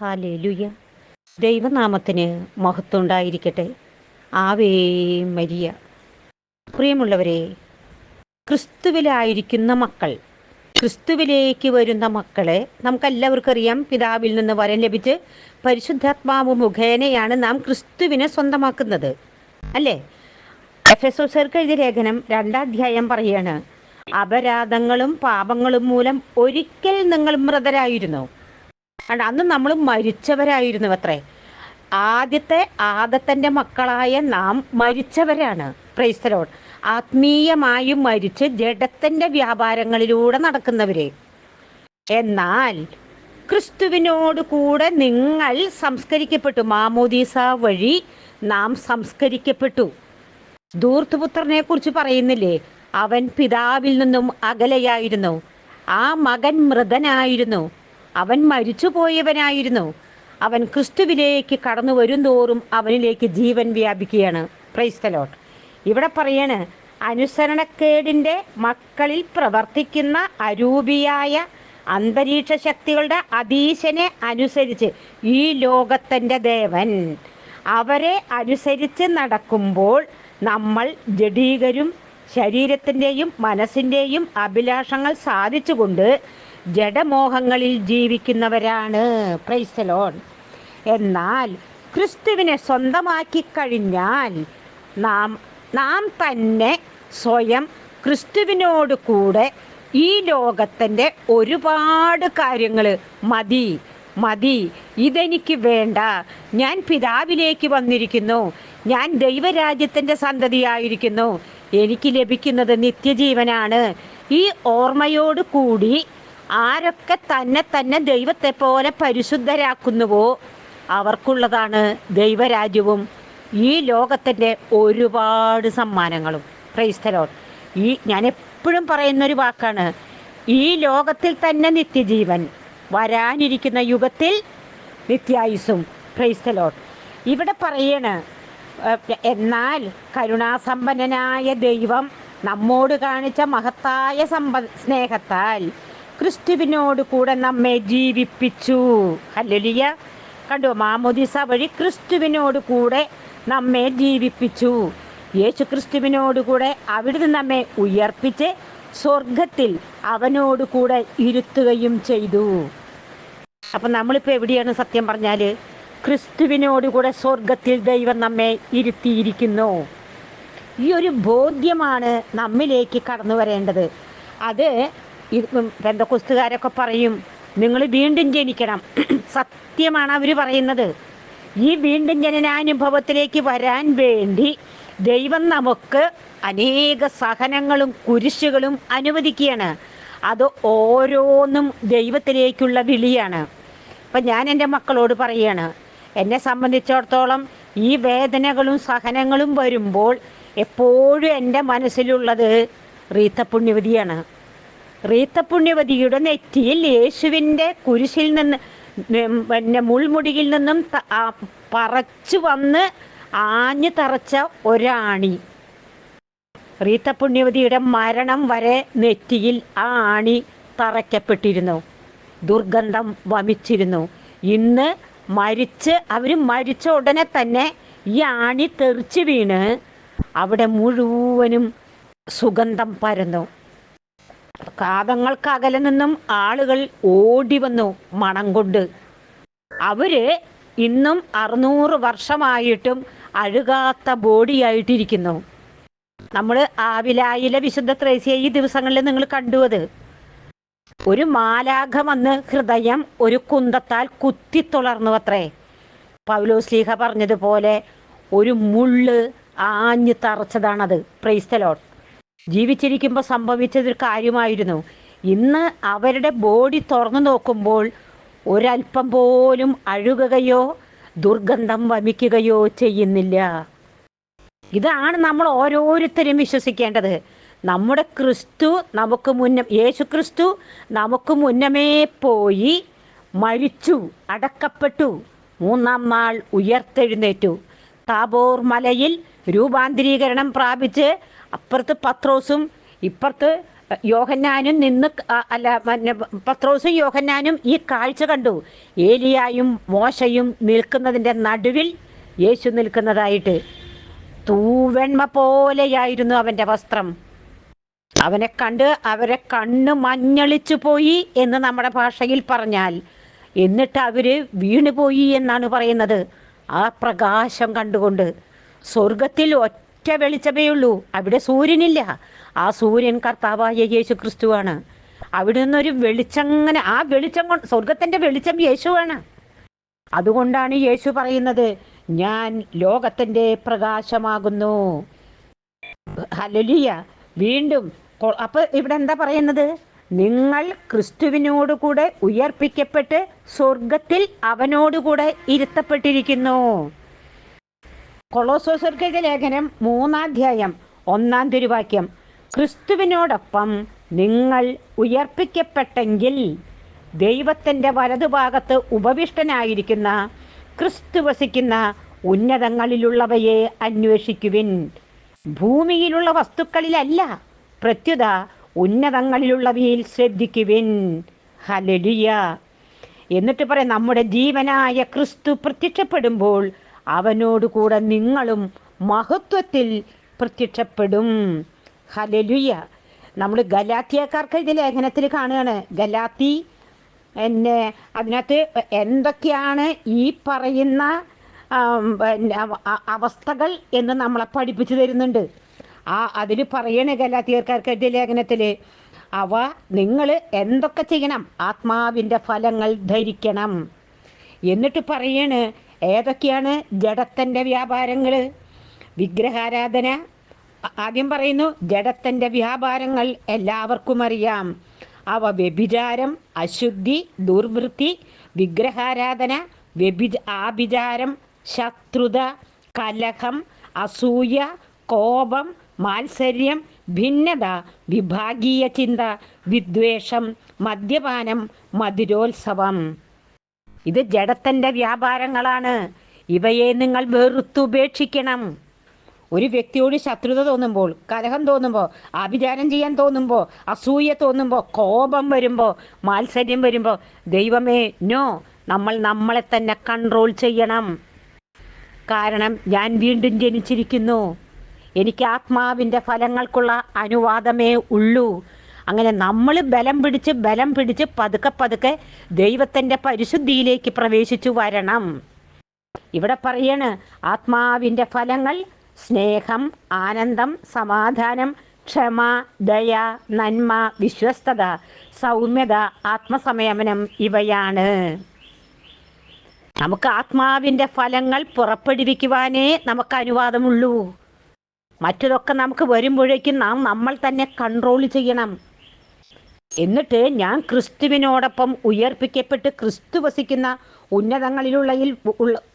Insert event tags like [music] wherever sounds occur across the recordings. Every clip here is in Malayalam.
ഹാലേലുയ. ദൈവനാമത്തിന് മഹത്വം ഉണ്ടായിരിക്കട്ടെ ആവേ മരിയ. പ്രിയമുള്ളവരെ ക്രിസ്തുവിലായിരിക്കുന്ന മക്കൾ ക്രിസ്തുവിലേക്ക് വരുന്ന മക്കളെ നമുക്കെല്ലാവർക്കും അറിയാം. പിതാവിൽ നിന്ന് വരം ലഭിച്ച് പരിശുദ്ധാത്മാവ് മുഖേനയാണ് നാം ക്രിസ്തുവിനെ സ്വന്തമാക്കുന്നത്. അല്ലേ? എഫ് എസ് ഒസർക്ക് എഴുതിയ ലേഖനം രണ്ടാധ്യായം പറയാണ് അപരാധങ്ങളും പാപങ്ങളും മൂലം ഒരിക്കൽ നിങ്ങൾ മൃതരായിരുന്നു. അണ്ട് അന്ന് നമ്മൾ മരിച്ചവരായിരുന്നു അത്രേ ആദ്യത്തെ ആദത്തന്റെ മക്കളായ നാം മരിച്ചവരാണ്. പ്രൈസ്തലോട് ആത്മീയമായും മരിച്ച് ജഡത്തിന്റെ വ്യാപാരങ്ങളിലൂടെ നടക്കുന്നവരെ. എന്നാൽ ക്രിസ്തുവിനോട് കൂടെ നിങ്ങൾ സംസ്കരിക്കപ്പെട്ടു. മാമോദീസ വഴി നാം സംസ്കരിക്കപ്പെട്ടു. ദൂർത്തുപുത്രനെ കുറിച്ച് പറയുന്നില്ലേ? അവൻ പിതാവിൽ നിന്നും അകലെയായിരുന്നു. ആ മകൻ മൃതനായിരുന്നു. അവൻ മരിച്ചുപോയവനായിരുന്നു. അവൻ ക്രിസ്തുവിലേക്ക് കടന്നു വരുംതോറും അവനിലേക്ക് ജീവൻ വ്യാപിക്കുകയാണ്. ക്രൈസ്തലോട്ട് ഇവിടെ പറയാണ് അനുസരണക്കേടിന്റെ മക്കളിൽ പ്രവർത്തിക്കുന്ന അരൂപിയായ അന്തരീക്ഷ ശക്തികളുടെ അതീശനെ അനുസരിച്ച് ഈ ലോകത്തിന്റെ ദേവൻ. അവരെ അനുസരിച്ച് നടക്കുമ്പോൾ നമ്മൾ ജഡീകരും ശരീരത്തിന്റെയും മനസ്സിന്റെയും അഭിലാഷങ്ങൾ സാധിച്ചുകൊണ്ട് ജഡമോഹങ്ങളിൽ ജീവിക്കുന്നവരാണ്. പ്രൈസലോൺ എന്നാൽ ക്രിസ്തുവിനെ സ്വന്തമാക്കി കഴിഞ്ഞാൽ നാം നാം തന്നെ സ്വയം ക്രിസ്തുവിനോട് കൂടെ ഈ ലോകത്തിന്റെ ഒരുപാട് കാര്യങ്ങൾ മതി മതി. ഇതെനിക്ക് വേണ്ട. ഞാൻ പിതാവിലേക്ക് വന്നിരിക്കുന്നു. ഞാൻ ദൈവരാജ്യത്തിന്റെ സന്തതിയായിരിക്കുന്നു. എനിക്ക് ലഭിക്കുന്നത് നിത്യജീവനാണ്. ഈ ഓർമ്മയോട് കൂടി ആരൊക്കെ തന്നെ തന്നെ ദൈവത്തെ പോലെ പരിശുദ്ധരാക്കുന്നുവോ അവർക്കുള്ളതാണ് ദൈവരാജ്യവും ഈ ലോകത്തിന്റെ ഒരുപാട് സമ്മാനങ്ങളും. ക്രൈസ്തലോ ഈ ഞാൻ എപ്പോഴും പറയുന്നൊരു വാക്കാണ്. ഈ ലോകത്തിൽ തന്നെ നിത്യജീവൻ വരാനിരിക്കുന്ന യുഗത്തിൽ നിത്യായുസും ക്രൈസ്തലോ ഇവിടെ പറയണ് എന്നാൽ കരുണാസമ്പന്നനായ ദൈവം നമ്മോട് കാണിച്ച മഹത്തായ സമ്പ സ്നേഹത്താൽ ക്രിസ്തുവിനോട് കൂടെ നമ്മെ ജീവിപ്പിച്ചു. ഹല്ലേലൂയ. കണ്ടു മാമോദിസ വഴി ക്രിസ്തുവിനോട് കൂടെ നമ്മെ ജീവിപ്പിച്ചു. യേശു ക്രിസ്തുവിനോട് കൂടെ അവിടുന്ന് നമ്മെ ഉയർപ്പിച്ച് സ്വർഗത്തിൽ അവനോട് കൂടെ ഇരുത്തുകയും ചെയ്തു. അപ്പം നമ്മളിപ്പോൾ എവിടെയാണ് സത്യം പറഞ്ഞാൽ ക്രിസ്തുവിനോട് കൂടെ സ്വർഗത്തിൽ ദൈവം നമ്മെ ഇരുത്തിയിരിക്കുന്നു. ഈ ഒരു ബോധ്യമാണ് നമ്മിലേക്ക് കടന്നു വരേണ്ടത്. അത് പെന്തക്കുസ്തുകാരൊക്കെ പറയും നിങ്ങൾ വീണ്ടും ജനിക്കണം. [clears throat] സത്യമാണ് അവർ പറയുന്നത്. ഈ വീണ്ടും ജനനാനുഭവത്തിലേക്ക് വരാൻ വേണ്ടി ദൈവം നമുക്ക് അനേക സഹനങ്ങളും കുരിശുകളും അനുവദിക്കുകയാണ്. അത് ഓരോന്നും ദൈവത്തിലേക്കുള്ള വിളിയാണ്. അപ്പം ഞാൻ എന്റെ മക്കളോട് പറയുകയാണ് എന്നെ സംബന്ധിച്ചിടത്തോളം ഈ വേദനകളും സഹനങ്ങളും വരുമ്പോൾ എപ്പോഴും എന്റെ മനസ്സിലുള്ളത് റീത്ത പുണ്യവതിയാണ്. റീത്ത പുണ്യവതിയുടെ നെറ്റിയിൽ യേശുവിന്റെ കുരിശിൽ നിന്ന് പിന്നെ മുൾമുടിയിൽ നിന്നും പറച്ചു വന്ന് ആഞ്ഞു തറച്ച ഒരാണി. റീത്ത പുണ്യവതിയുടെ മരണം വരെ നെറ്റിയിൽ ആ ആണി തറയ്ക്കപ്പെട്ടിരുന്നു. ദുർഗന്ധം വമിച്ചിരുന്നു. ഇന്ന് മരിച്ച് അവർ മരിച്ച ഉടനെ തന്നെ ഈ ആണി തെറിച്ച് വീണ് അവിടെ മുഴുവനും സുഗന്ധം പരന്നു. കാതങ്ങൾക്കകലെ നിന്നും ആളുകൾ ഓടി വന്നു മണം കൊണ്ട് അവർ ഇന്നും അറുന്നൂറ് വർഷമായിട്ടും അഴുകാത്ത ബോഡിയായിട്ടിരിക്കുന്നു. നമ്മൾ ആവിലായിലെ വിശുദ്ധ ത്രേസ്യ ഈ ദിവസങ്ങളിൽ നിങ്ങൾ കണ്ടു അത് ഒരു മാലാഖ വന്ന് ഹൃദയം ഒരു കുന്തത്താൽ കുത്തി തുളർന്നു അത്രേ പൗലോസ്ലീഹ പറഞ്ഞതുപോലെ ഒരു മുള്ള് ആഞ്ഞു തറച്ചതാണത്. പ്രൈസ്തലോട്ട് ജീവിച്ചിരിക്കുമ്പോൾ സംഭവിച്ചതൊരു കാര്യമായിരുന്നു. ഇന്ന് അവരുടെ ബോഡി തുറന്നു നോക്കുമ്പോൾ ഒരൽപ്പം പോലും അഴുകുകയോ ദുർഗന്ധം വമിക്കുകയോ ചെയ്യുന്നില്ല. ഇതാണ് നമ്മൾ ഓരോരുത്തരും വിശ്വസിക്കേണ്ടത്. നമ്മുടെ ക്രിസ്തു നമുക്ക് മുന്നേ യേശു ക്രിസ്തു നമുക്ക് മുന്നമേ പോയി മരിച്ചു അടക്കപ്പെട്ടു മൂന്നാം നാൾ ഉയർത്തെഴുന്നേറ്റു. താബോർ മലയിൽ രൂപാന്തരീകരണം പ്രാപിച്ച് അപ്പുറത്ത് പത്രോസും ഇപ്പുറത്ത് യോഹന്നാനും നിന്ന് അല്ല പത്രോസും യോഹന്നാനും ഈ കാഴ്ച കണ്ടു. ഏലിയായും മോശയും നിൽക്കുന്നതിന്റെ നടുവിൽ യേശു നിൽക്കുന്നതായിട്ട്. തൂവെണ്മ പോലെയായിരുന്നു അവന്റെ വസ്ത്രം. അവനെ കണ്ട് അവരെ കണ്ണ് മഞ്ഞളിച്ചു പോയി എന്ന് നമ്മുടെ ഭാഷയിൽ പറഞ്ഞാൽ എന്നിട്ട് അവർ വീണുപോയി എന്നാണ് പറയുന്നത്. ആ പ്രകാശം കണ്ടുകൊണ്ട് സ്വർഗത്തിൽ ഒറ്റ വെളിച്ചമേ ഉള്ളൂ. അവിടെ സൂര്യനില്ല. ആ സൂര്യൻ കർത്താവായ യേശു ക്രിസ്തുവാണ് അവിടെ നിന്നൊരു വെളിച്ചങ്ങനെ ആ വെളിച്ചം കൊണ്ട് സ്വർഗത്തിന്റെ വെളിച്ചം യേശുവാണ്. അതുകൊണ്ടാണ് യേശു പറയുന്നത് ഞാൻ ലോകത്തിന്റെ പ്രകാശമാകുന്നു. ഹലലിയ വീണ്ടും അപ്പോൾ അപ്പൊ ഇവിടെ എന്താ പറയുന്നത്? നിങ്ങൾ ക്രിസ്തുവിനോട് കൂടെ ഉയർപ്പിക്കപ്പെട്ട് സ്വർഗത്തിൽ അവനോടുകൂടെ ഇരുത്തപ്പെട്ടിരിക്കുന്നു. കൊളോസോസർക്കെതിരെ ലേഖനം മൂന്നാധ്യായം ഒന്നാം തിരുവാക്യം. ക്രിസ്തുവിനോടൊപ്പം നിങ്ങൾ ഉയർപ്പിക്കപ്പെട്ടെങ്കിൽ ദൈവത്തിന്റെ വലതുഭാഗത്ത് ഉപവിഷ്ടനായിരിക്കുന്ന ക്രിസ്തു വസിക്കുന്ന ഉന്നതങ്ങളിലുള്ളവയെ അന്വേഷിക്കുവിൻ. ഭൂമിയിലുള്ള വസ്തുക്കളിലല്ല പ്രത്യുത ഉന്നതങ്ങളിലുള്ളവയിൽ ശ്രദ്ധിക്കുവിൻ. ഹലലിയ എന്നിട്ട് പറയാം നമ്മുടെ ജീവനായ ക്രിസ്തു പ്രത്യക്ഷപ്പെടുമ്പോൾ അവനോട് കൂടെ നിങ്ങളും മഹത്വത്തിൽ പ്രത്യക്ഷപ്പെടും. ഹലലുയ നമ്മൾ ഗലാത്തിയക്കാർക്ക് ഇത് ലേഖനത്തിൽ കാണുകയാണ്. ഗലാത്തി എന്നെ അതിനകത്ത് എന്തൊക്കെയാണ് ഈ പറയുന്ന അവസ്ഥകൾ എന്ന് നമ്മളെ പഠിപ്പിച്ചു തരുന്നുണ്ട്. ആ അതിൽ പറയണേ ഗലാത്തിയർക്കാർക്ക് ഇത് ലേഖനത്തിൽ അവ നിങ്ങൾ എന്തൊക്കെ ചെയ്യണം? ആത്മാവിന്റെ ഫലങ്ങൾ ധരിക്കണം. എന്നിട്ട് പറയണ് ഏതൊക്കെയാണ് ജഡത്തിന്റെ വ്യാപാരങ്ങൾ? വിഗ്രഹാരാധന ആദ്യം പറയുന്നു ജഡത്തിന്റെ വ്യാപാരങ്ങൾ എല്ലാവർക്കും അറിയാം. അവ വ്യഭിചാരം അശുദ്ധി ദുർവൃത്തി വിഗ്രഹാരാധന വ്യഭിച ആഭിചാരം ശത്രുത കലഹം അസൂയ കോപം മാത്സര്യം ഭിന്നത വിഭാഗീയ ചിന്ത വിദ്വേഷം മദ്യപാനം മധുരോത്സവം. ഇത് ജഡത്തിന്റെ വ്യാപാരങ്ങളാണ്. ഇവയെ നിങ്ങൾ വെറുത്തുപേക്ഷിക്കണം ഒരു വ്യക്തിയോട് ശത്രുത തോന്നുമ്പോൾ കലഹം തോന്നുമ്പോൾ ആഭിചാരം ചെയ്യാൻ തോന്നുമ്പോൾ അസൂയ തോന്നുമ്പോൾ കോപം വരുമ്പോൾ മാത്സര്യം വരുമ്പോൾ ദൈവമേ നോ നമ്മൾ നമ്മളെ തന്നെ കൺട്രോൾ ചെയ്യണം. കാരണം ഞാൻ വീണ്ടും ജനിച്ചിരിക്കുന്നു. എനിക്ക് ആത്മാവിന്റെ ഫലങ്ങൾക്കുള്ള അനുവാദമേ ഉള്ളൂ. അങ്ങനെ നമ്മൾ ബലം പിടിച്ച് ബലം പിടിച്ച് പതുക്കെ പതുക്കെ ദൈവത്തിന്റെ പരിശുദ്ധിയിലേക്ക് പ്രവേശിച്ചു വരണം. ഇവിടെ പറയാണ് ആത്മാവിന്റെ ഫലങ്ങൾ സ്നേഹം ആനന്ദം സമാധാനം ക്ഷമ ദയ നന്മ വിശ്വസ്തത സൗമ്യത ആത്മസംയമനം ഇവയാണ്. നമുക്ക് ആത്മാവിന്റെ ഫലങ്ങൾ പുറപ്പെടുവിക്കുവാനേ നമുക്ക് അനുവാദമുള്ളൂ. മറ്റതൊക്കെ നമുക്ക് വരുമ്പോഴേക്കും നാം നമ്മൾ തന്നെ കൺട്രോൾ ചെയ്യണം. എന്നിട്ട് ഞാൻ ക്രിസ്തുവിനോടൊപ്പം ഉയർപ്പിക്കപ്പെട്ട് ക്രിസ്തു വസിക്കുന്ന ഉന്നതങ്ങളിലുള്ളയിൽ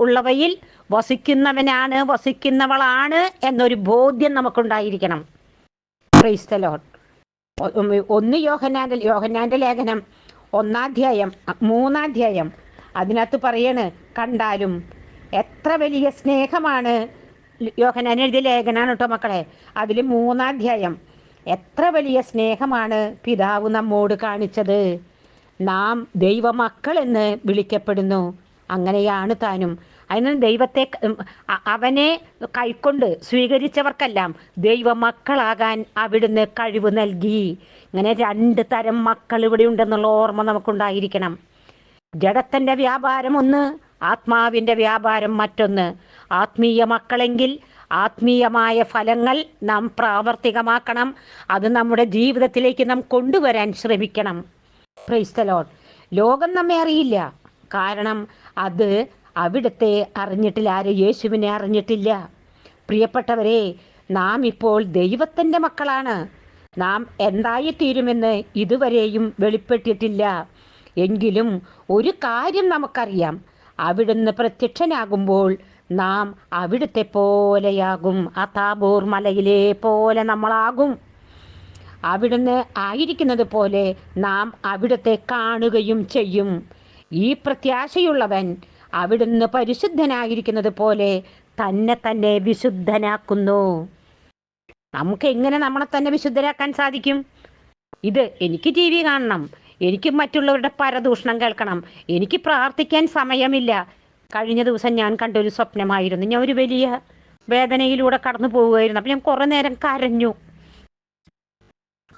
ഉള്ളവയിൽ വസിക്കുന്നവനാണ് വസിക്കുന്നവളാണ് എന്നൊരു ബോധ്യം നമുക്കുണ്ടായിരിക്കണം. ഉം, ഒന്ന് യോഹന്നാന്റെ യോഹനാന്റെ ലേഖനം ഒന്നാധ്യായം മൂന്നാധ്യായം. അതിനകത്ത് പറയാണ് കണ്ടാലും എത്ര വലിയ സ്നേഹമാണ്. യോഹനാൻ എഴുതിയ ലേഖനാണ് കേട്ടോ മക്കളെ. അതിൽ മൂന്നാധ്യായം. എത്ര വലിയ സ്നേഹമാണ് പിതാവ് നമ്മോട് കാണിച്ചത്. നാം ദൈവമക്കൾ എന്ന് വിളിക്കപ്പെടുന്നു. അങ്ങനെയാണ് താനും. അതിന് ദൈവത്തെ അവനെ കൈക്കൊണ്ട് സ്വീകരിച്ചവർക്കെല്ലാം ദൈവമക്കളാകാൻ അവിടുന്ന് കഴിവ് നൽകി. ഇങ്ങനെ രണ്ട് തരം മക്കൾ ഇവിടെ ഉണ്ടെന്നുള്ള ഓർമ്മ നമുക്കുണ്ടായിരിക്കണം. ജഡത്തിന്റെ വ്യാപാരം ഒന്ന് ആത്മാവിന്റെ വ്യാപാരം മറ്റൊന്ന്. ആത്മീയ മക്കളെങ്കിൽ ആത്മീയമായ ഫലങ്ങൾ നാം പ്രാവർത്തികമാക്കണം. അത് നമ്മുടെ ജീവിതത്തിലേക്ക് നാം കൊണ്ടുവരാൻ ശ്രമിക്കണം. ക്രൈസ്തലോൺ ലോകം നമ്മെ അറിയില്ല. കാരണം അത് അവിടുത്തെ അറിഞ്ഞിട്ടില്ല. ആര് യേശുവിനെ അറിഞ്ഞിട്ടില്ല. പ്രിയപ്പെട്ടവരെ നാം ഇപ്പോൾ ദൈവത്തിന്റെ മക്കളാണ്. നാം എന്തായി എന്തായിത്തീരുമെന്ന് ഇതുവരെയും വെളിപ്പെട്ടിട്ടില്ല. എങ്കിലും ഒരു കാര്യം നമുക്കറിയാം. അവിടുന്ന് പ്രത്യക്ഷനാകുമ്പോൾ നാം അവിടുത്തെ പോലെയാകും. ആ താബോർ മലയിലെ പോലെ നമ്മളാകും. അവിടുന്ന് ആയിരിക്കുന്നത് പോലെ നാം അവിടുത്തെ കാണുകയും ചെയ്യും. ഈ പ്രത്യാശയുള്ളവൻ അവിടുന്ന് പരിശുദ്ധനായിരിക്കുന്നത് പോലെ തന്നെ തന്നെ വിശുദ്ധനാക്കുന്നു. നമുക്ക് എങ്ങനെ നമ്മളെ തന്നെ വിശുദ്ധരാക്കാൻ സാധിക്കും? ഇത് എനിക്ക് ടി വി കാണണം. എനിക്ക് മറ്റുള്ളവരുടെ പരദൂഷണം കേൾക്കണം. എനിക്ക് പ്രാർത്ഥിക്കാൻ സമയമില്ല. കഴിഞ്ഞ ദിവസം ഞാൻ കണ്ട ഒരു സ്വപ്നമായിരുന്നു. ഞാൻ ഒരു വലിയ വേദനയിലൂടെ കടന്നു പോവുകയായിരുന്നു. അപ്പം ഞാൻ കുറേ നേരം കരഞ്ഞു.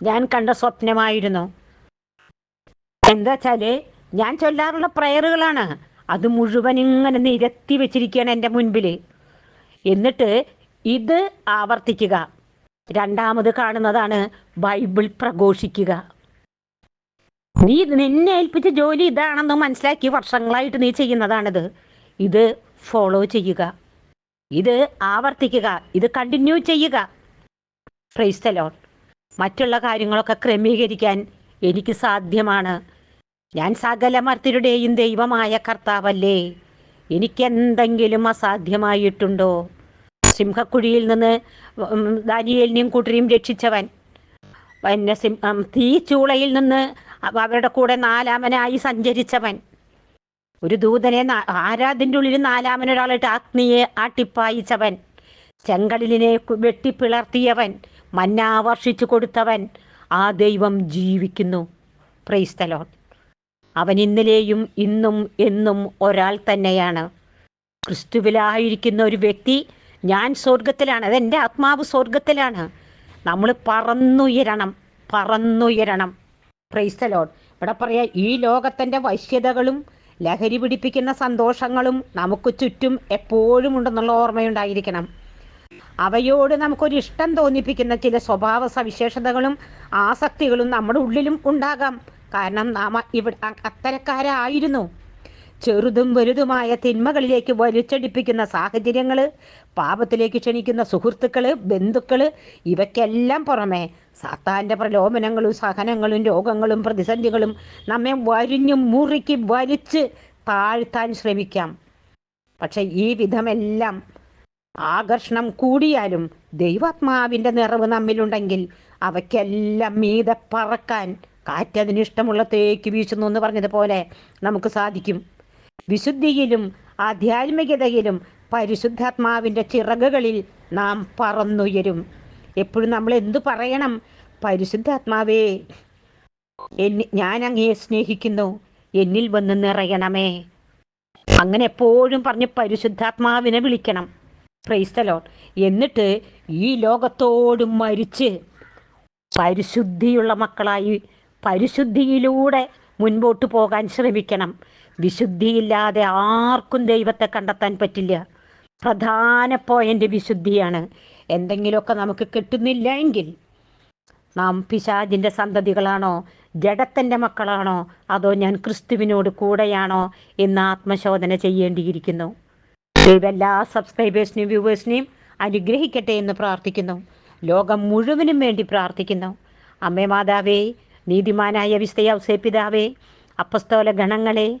ഞാൻ കണ്ട സ്വപ്നമായിരുന്നു. എന്താ വെച്ചാൽ ഞാൻ ചൊല്ലാറുള്ള പ്രയറുകളാണ്. അത് മുഴുവൻ ഇങ്ങനെ നിരത്തി വെച്ചിരിക്കുകയാണ് എന്റെ മുൻപിൽ എന്നിട്ട് ഇത് ആവർത്തിക്കുക. രണ്ടാമത് കാണുന്നതാണ് ബൈബിൾ പ്രഘോഷിക്കുക. നീ നിന്നെ ഏൽപ്പിച്ച ജോലി ഇതാണെന്ന് മനസ്സിലാക്കി വർഷങ്ങളായിട്ട് നീ ചെയ്യുന്നതാണിത്. ഇത് ഫോളോ ചെയ്യുക. ഇത് ആവർത്തിക്കുക. ഇത് കണ്ടിന്യൂ ചെയ്യുക. ഫ്രൈസ്തലോൺ മറ്റുള്ള കാര്യങ്ങളൊക്കെ ക്രമീകരിക്കാൻ എനിക്ക് സാധ്യമാണ്. ഞാൻ സകല മർത്തരുടെയും ദൈവമായ കർത്താവല്ലേ. എനിക്കെന്തെങ്കിലും അസാധ്യമായിട്ടുണ്ടോ? സിംഹക്കുഴിയിൽ നിന്ന് ദാനിയേലിനെയും കൂട്ടരെയും രക്ഷിച്ചവൻ. പിന്നെ സിം തീ ചൂളയിൽ നിന്ന് അവരുടെ കൂടെ നാലാമനായി സഞ്ചരിച്ചവൻ. ഒരു ദൂതനെ ആരാതിന്റെ ഉള്ളിൽ നാലാമനൊരാളിട്ട് അഗ്നിയെ ആട്ടിപ്പായിച്ചവൻ. ചെങ്കടലിനെ വെട്ടിപ്പിളർത്തിയവൻ. മന്ന വർഷിച്ചു കൊടുത്തവൻ. ആ ദൈവം ജീവിക്കുന്നു. പ്രൈസ്തലോൺ അവൻ ഇന്നലെയും ഇന്നും എന്നും ഒരാൾ തന്നെയാണ്. ക്രിസ്തുവിലായിരിക്കുന്ന ഒരു വ്യക്തി ഞാൻ സ്വർഗത്തിലാണ് അതെന്റെ ആത്മാവ് സ്വർഗത്തിലാണ് നമ്മൾ പറന്നുയരണം. പറന്നുയരണം. പ്രൈസ്തലോൺ ഇവിടെ പറയാം ഈ ലോകത്തിന്റെ വശ്യതകളും ലഹരി പിടിപ്പിക്കുന്ന സന്തോഷങ്ങളും നമുക്ക് ചുറ്റും എപ്പോഴും ഉണ്ടെന്നുള്ള ഓർമ്മയുണ്ടായിരിക്കണം. അവയോട് നമുക്കൊരു ഇഷ്ടം തോന്നിപ്പിക്കുന്ന ചില സ്വഭാവ സവിശേഷതകളും ആസക്തികളും നമ്മുടെ ഉള്ളിലും ഉണ്ടാകാം. കാരണം നാം ഇവിടെ അത്തരക്കാരായിരുന്നു. ചെറുതും വലുതുമായ തിന്മകളിലേക്ക് വലിച്ചടിപ്പിക്കുന്ന സാഹചര്യങ്ങൾ പാപത്തിലേക്ക് ക്ഷണിക്കുന്ന സുഹൃത്തുക്കൾ ബന്ധുക്കൾ ഇവയ്ക്കെല്ലാം പുറമെ സാത്താന്റെ പ്രലോഭനങ്ങളും സഹനങ്ങളും രോഗങ്ങളും പ്രതിസന്ധികളും നമ്മെ വരിഞ്ഞു മുറുക്കി വലിച്ച് താഴ്ത്താൻ ശ്രമിക്കാം. പക്ഷെ ഈ വിധമെല്ലാം ആകർഷണം കൂടിയാലും ദൈവാത്മാവിന്റെ നിറവ് നമ്മിലുണ്ടെങ്കിൽ അവയ്ക്കെല്ലാം മീതെ പറക്കാൻ കാറ്റതിന് ഇഷ്ടമുള്ളത്തേക്ക് വീശുന്നു എന്ന് പറഞ്ഞതുപോലെ നമുക്ക് സാധിക്കും. വിശുദ്ധിയിലും ആധ്യാത്മികതയിലും പരിശുദ്ധാത്മാവിന്റെ ചിറകുകളിൽ നാം പറന്നുയരും. എപ്പോഴും നമ്മൾ എന്തു പറയണം? പരിശുദ്ധാത്മാവേ എന്നി ഞാൻ അങ്ങയെ സ്നേഹിക്കുന്നു. എന്നിൽ വന്ന് നിറയണമേ. അങ്ങനെ എപ്പോഴും പറഞ്ഞ് പരിശുദ്ധാത്മാവിനെ വിളിക്കണം. ക്രൈസ്തലോൺ എന്നിട്ട് ഈ ലോകത്തോട് മരിച്ച് പരിശുദ്ധിയുള്ള മക്കളായി പരിശുദ്ധിയിലൂടെ മുൻപോട്ട് പോകാൻ ശ്രമിക്കണം. വിശുദ്ധിയില്ലാതെ ആർക്കും ദൈവത്തെ കണ്ടെത്താൻ പറ്റില്ല. പ്രധാന പോയിന്റ് വിശുദ്ധിയാണ്. എന്തെങ്കിലുമൊക്കെ നമുക്ക് കിട്ടുന്നില്ല എങ്കിൽ നാം പിശാജിന്റെ സന്തതികളാണോ ജഡത്തിന്റെ മക്കളാണോ അതോ ഞാൻ ക്രിസ്തുവിനോട് കൂടെയാണോ എന്ന് ആത്മശോധന ചെയ്യേണ്ടിയിരിക്കുന്നു. ദൈവം എല്ലാ സബ്സ്ക്രൈബേഴ്സിനെയും വ്യൂവേഴ്സിനെയും അനുഗ്രഹിക്കട്ടെ എന്ന് പ്രാർത്ഥിക്കുന്നു. ലോകം മുഴുവനും വേണ്ടി പ്രാർത്ഥിക്കുന്നു. അമ്മേ മാതാവേ നീതിമാനായ വിസ്തയ പിതാവേ അപ്പസ്തോല ഗണങ്ങളെ